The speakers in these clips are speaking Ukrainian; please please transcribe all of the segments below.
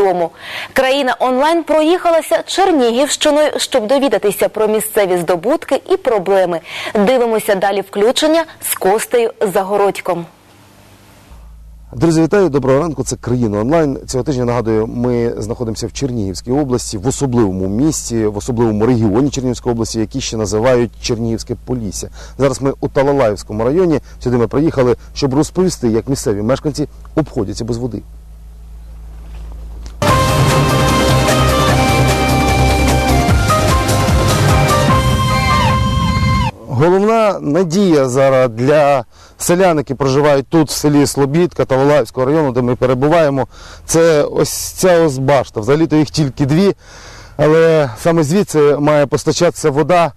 Тому країна онлайн проїхалася Чернігівщиною, щоб довідатися про місцеві здобутки і проблеми. Дивимося далі включення з Костею Загородьком. Друзі, вітаю, доброго ранку. Це країна онлайн. Цього тижня нагадую, ми знаходимося в Чернігівській області, в особливому місті, в особливому регіоні Чернігівської області, який ще називають Чернігівське Полісся. Зараз ми у Талалаївському районі. Сюди ми приїхали, щоб розповісти, як місцеві мешканці обходяться без води. Надія зараз для селян, які проживають тут, в селі Слобідка та Волаївського району, де ми перебуваємо, це ось ця ось башта. Взагалі-то їх тільки дві, але саме звідси має постачатися вода,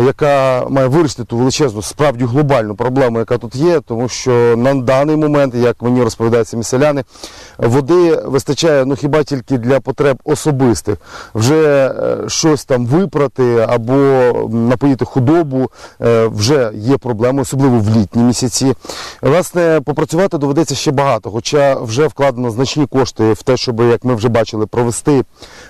яка має вирішити ту величезну, справді глобальну проблему, яка тут є, тому що на даний момент, як мені розповідають самі селяни, води вистачає ну хіба тільки для потреб особистих. Вже е, щось там випрати або напоїти худобу е, вже є проблемою, особливо в літні місяці. Власне, попрацювати доведеться ще багато, хоча вже вкладено значні кошти в те, щоб, як ми вже бачили, провести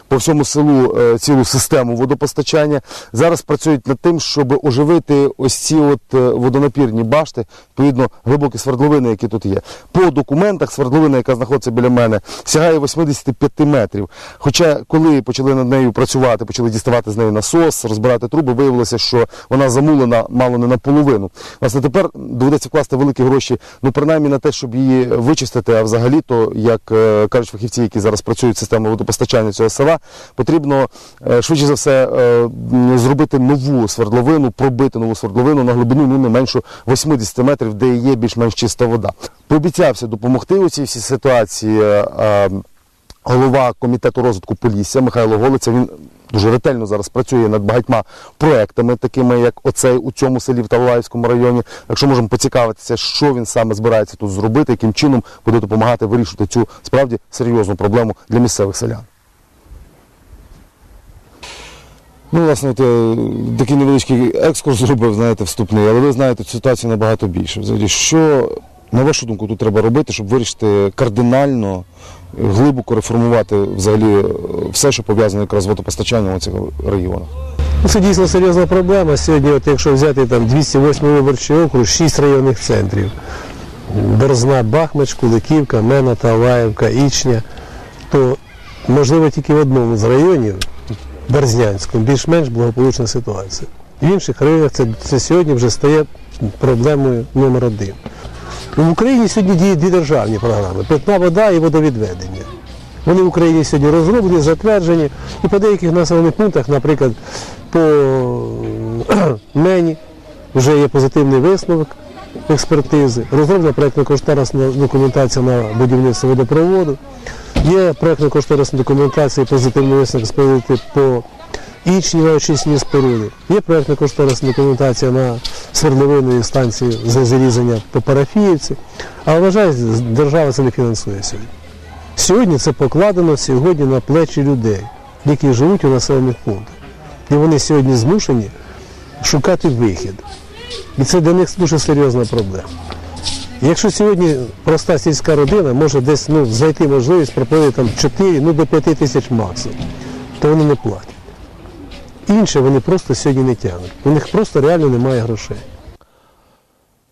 по всьому селу е, цілу систему водопостачання. Зараз працюють над тим, щоб оживити ось ці от е, водонапірні башти, відповідно, глибокі свердловини, які тут є. По документах свердловина, яка знаходиться біля мене, сягає 85 метрів. Хоча, коли почали над нею працювати, почали діставати з неї насос, розбирати труби, виявилося, що вона замулена мало не наполовину. Власне, тепер доведеться вкласти великі гроші, ну принаймні на те, щоб її вичистити. А взагалі, то як е, кажуть фахівці, які зараз працюють в системі водопостачання цього села, потрібно е, швидше за все е, зробити нову свердловину, пробити нову свердловину на глибину ну не менше 80 метрів, де є більш-менш чиста вода. Пообіцявся допомогти у цій всій ситуації. е, голова комітету розвитку Полісся Михайло Голиця. Він дуже ретельно зараз працює над багатьма проектами, такими як оцей у цьому селі в Талалаївському районі. Якщо можемо поцікавитися, що він саме збирається тут зробити, яким чином буде допомагати вирішити цю справді серйозну проблему для місцевих селян. Ну, власне, от я такий невеличкий екскурс зробив, знаєте, вступний, але ви знаєте цю ситуацію набагато більше. Взагалі, що, на вашу думку, тут треба робити, щоб вирішити кардинально, глибоко реформувати взагалі е, все, що пов'язане якраз з водопостачанням у цих регіонах? Ну, Це дійсно серйозна проблема. Сьогодні, от якщо взяти там 208 виборчий округ, 6 районних центрів. Борзна, Бахмач, Куликівка, Мена, Талаївка, Ічня, то можливо тільки в одному з районів, Берзнянському, більш-менш благополучна ситуація. В інших районах це, це сьогодні вже стає проблемою номер один. Ну, в Україні сьогодні діють дві державні програми питна вода і водовідведення. Вони в Україні сьогодні розроблені, затверджені. І по деяких населених пунктах, наприклад, по Мені вже є позитивний висновок експертизи, розроблена проєктно-кошторисна документація на будівництво водопроводу. Є проєктно-кошторисна документація позитивний висновок експертизи по ічні очисні споруди. Є проєктно-кошторисна документація на свердловину і станції з зарізання по парафіївці. Але, вважаю, держава це не фінансує сьогодні. Сьогодні це покладено сьогодні на плечі людей, які живуть у населених пунктах. І вони сьогодні змушені шукати вихід. І це для них дуже серйозна проблема. Якщо сьогодні проста сільська родина може десь ну, знайти можливість проплатити там 4 ну, до 5 тисяч максимум, то вони не платять. Інше вони просто сьогодні не тягнуть. У них просто реально немає грошей.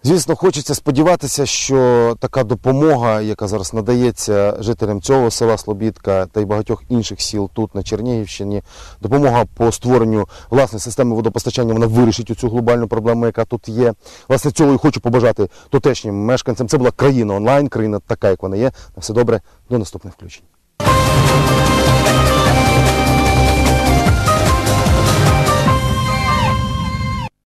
Звісно, хочеться сподіватися, що така допомога, яка зараз надається жителям цього села Слобідка та й багатьох інших сіл тут на Чернігівщині, допомога по створенню власної системи водопостачання, вона вирішить цю глобальну проблему, яка тут є. Власне, цього і хочу побажати тутешнім мешканцям. Це була країна онлайн, країна така, як вона є. На все добре, до наступних включень.